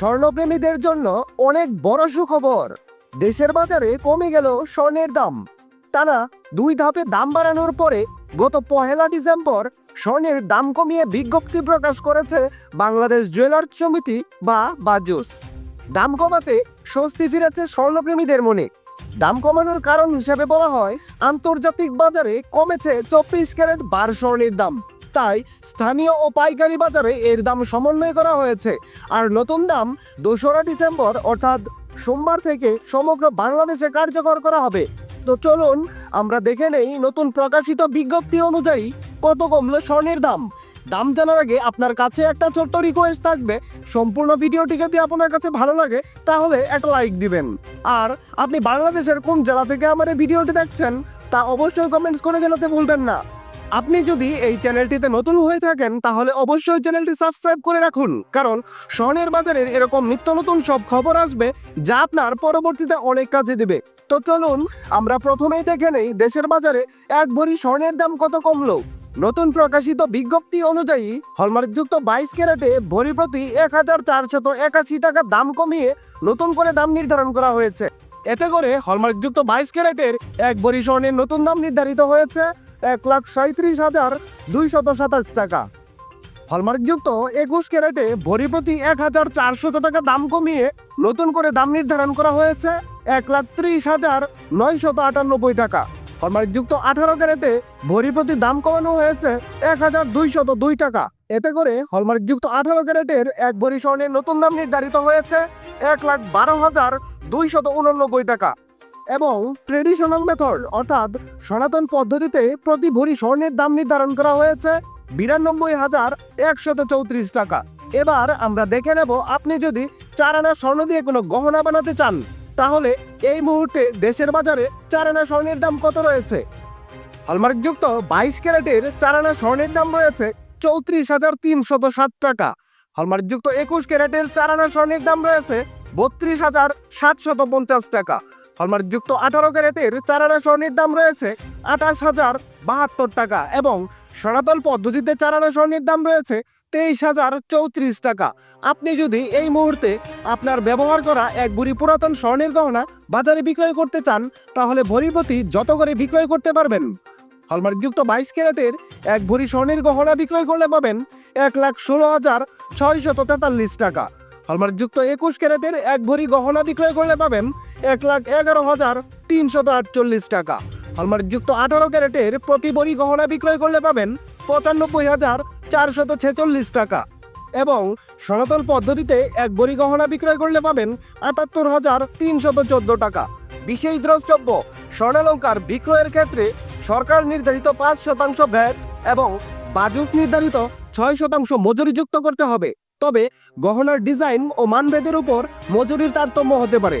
স্বর্ণপ্রেমীদের জন্য অনেক বড় সুখবর। দেশের বাজারে কমে গেল স্বর্ণের দাম। টানা দুই ধাপে দাম বাড়ানোর পরে গত পহেলা ডিসেম্বর স্বর্ণের দাম কমিয়ে বিজ্ঞপ্তি প্রকাশ করেছে বাংলাদেশ জুয়েলার্স সমিতি বা বাজুস। দাম কমাতে স্বস্তি ফিরেছে স্বর্ণপ্রেমীদের মনে। দাম কমানোর কারণ হিসেবে বলা হয়, আন্তর্জাতিক বাজারে কমেছে চব্বিশ ক্যারেট বার স্বর্ণের দাম। তাই স্থানীয় ও পাইকারি বাজারে এর দাম সমন্বয় করা হয়েছে। আর নতুন দাম দোসরা ডিসেম্বর, অর্থাৎ সোমবার থেকে সমগ্র বাংলাদেশে কার্যকর করা হবে। তো চলুন, আমরা দেখে নেই নতুন প্রকাশিত বিজ্ঞপ্তি অনুযায়ী কত কমলো স্বর্ণের দাম। দাম জানার আগে আপনার কাছে একটা ছোট্ট রিকোয়েস্ট থাকবে। সম্পূর্ণ ভিডিওটি যদি আপনার কাছে ভালো লাগে, তাহলে একটা লাইক দিবেন। আর আপনি বাংলাদেশের কোন জেলা থেকে আমার এই ভিডিওটি দেখছেন, তা অবশ্যই কমেন্টস করে জানাতে ভুলবেন না। আপনি যদি এই চ্যানেলটিতে নতুন হয়ে থাকেন, তাহলে অবশ্যই চ্যানেলটি সাবস্ক্রাইব করে রাখুন। কারণ স্বর্ণের বাজারের এরকম নিত্য নতুন সব খবর আসবে, যা আপনার পরবর্তীতে অনেক কাজে দেবে। তো চলুন, আমরা প্রথমেই দেখে নেই দেশের বাজারে এক ভরি স্বর্ণের দাম কত কমলো। নতুন প্রকাশিত বিজ্ঞপ্তি অনুযায়ী, হলমার্কযুক্ত বাইশ ক্যারেটে ভরি প্রতি এক হাজার চারশত একাশি টাকা দাম কমিয়ে নতুন করে দাম নির্ধারণ করা হয়েছে। এতে করে হলমার্কযুক্ত বাইশ ক্যারেটের এক ভরি স্বর্ণের নতুন দাম নির্ধারিত হয়েছে। এক লাখ সাঁত্রিশ হাজার দুইশত সাতাশ টাকা। হলমার্কযুক্ত একুশ ক্যারেটে ভরি প্রতি এক হাজার চারশত টাকা দাম কমিয়ে নতুন করে দাম নির্ধারণ করা হয়েছে এক লাখ ত্রিশ হাজার নয়শত আটানব্বই টাকা। হলমার্কযুক্ত আঠারো ক্যারেটে ভরি প্রতি দাম কমানো হয়েছে এক হাজার দুইশত দুই টাকা। এতে করে হলমার্কযুক্ত আঠারো ক্যারেটের এক ভরি স্বর্ণের নতুন দাম নির্ধারিত হয়েছে এক লাখ বারো হাজার দুইশত উননব্বই টাকা। এবং ট্রেডিশনাল মেথড অর্থাৎ সনাতন পদ্ধতিতে প্রতি ভরি স্বর্ণের দাম নির্ধারণ করা হয়েছে। বিরানব্বই হাজার একশত চৌত্রিশ টাকা। এবার আমরা দেখে নেব, আপনি যদি চার আনা স্বর্ণ দিয়ে কোনো গহনা বানাতে চান, তাহলে এই মুহূর্তে দেশের বাজারে চার আনা স্বর্ণের দাম কত রয়েছে? হলমার্কযুক্ত বাইশ ক্যারেটের চার আনা স্বর্ণের দাম রয়েছে চৌত্রিশ হাজার তিনশত সাত টাকা। হলমার্কযুক্ত একুশ ক্যারেটের চার আনা স্বর্ণের দাম রয়েছে বত্রিশ হাজার সাতশত পঞ্চাশ টাকা। হলমার্কযুক্ত আঠারো ক্যারেটের চার আনা স্বর্ণের দাম রয়েছে আঠাশ হাজার বাহাত্তর টাকা এবং সনাতন পদ্ধতিতে চার আনা স্বর্ণের দাম রয়েছে তেইশ হাজার চৌত্রিশ টাকা। আপনি যদি এই মুহূর্তে আপনার ব্যবহার করা এক বুড়ি পুরাতন স্বর্ণের গহনা বাজারে বিক্রয় করতে চান, তাহলে ভরি প্রতি যত করে বিক্রয় করতে পারবেন। হলমার্কযুক্ত বাইশ ক্যারেটের এক ভরি স্বর্ণের গহনা বিক্রয় করলে পাবেন এক লাখ ষোলো হাজার ছয়শত তেতাল্লিশ টাকা। হলমার্কযুক্ত একুশ ক্যারেটের এক ভরি গহনা বিক্রয় করলে পাবেন এক লাখ এগারো হাজার তিনশত আটচল্লিশ টাকা। হলমার্কযুক্ত আঠারো ক্যারেটের প্রতি ভরি গহনা বিক্রয় করলে পাবেন পঁচানব্বই হাজার চারশত ছেচল্লিশ টাকা। এবং সনাতন পদ্ধতিতে এক বড়ি গহনা বিক্রয় করলে পাবেন আটাত্তর হাজার তিনশত চোদ্দ টাকা। বিশেষ দ্রষ্টব্য, স্বর্ণালঙ্কার বিক্রয়ের ক্ষেত্রে সরকার নির্ধারিত পাঁচ শতাংশ ভ্যাট এবং বাজুস নির্ধারিত ছয় শতাংশ মজুরি যুক্ত করতে হবে। তবে গহনার ডিজাইন ও মানভেদের উপর মজুরির তারতম্য হতে পারে।